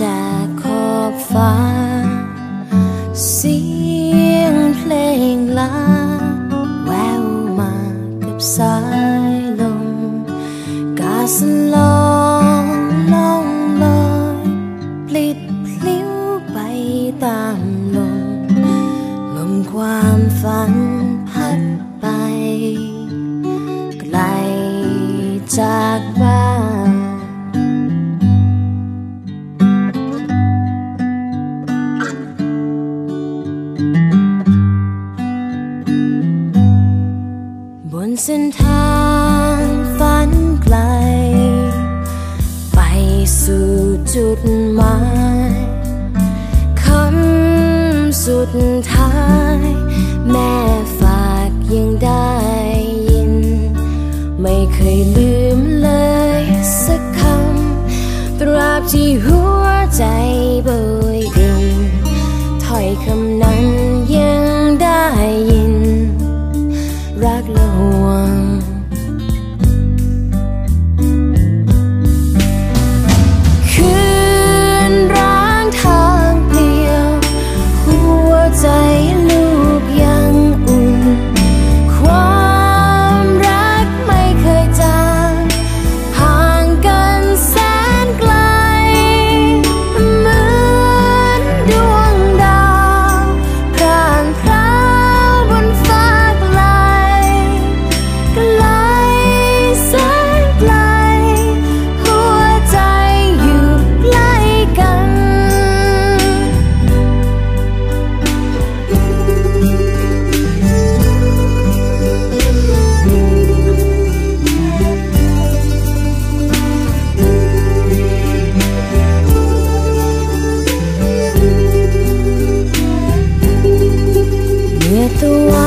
จากขอบฟ้าสี บนเส้นทางฝันไกล ไปสู่จุดหมายคำสุดท้าย แม่ฝากยังได้ยิน ไม่เคยลืมเลยสักคำ ตราบที่หัวใจ 忘。the one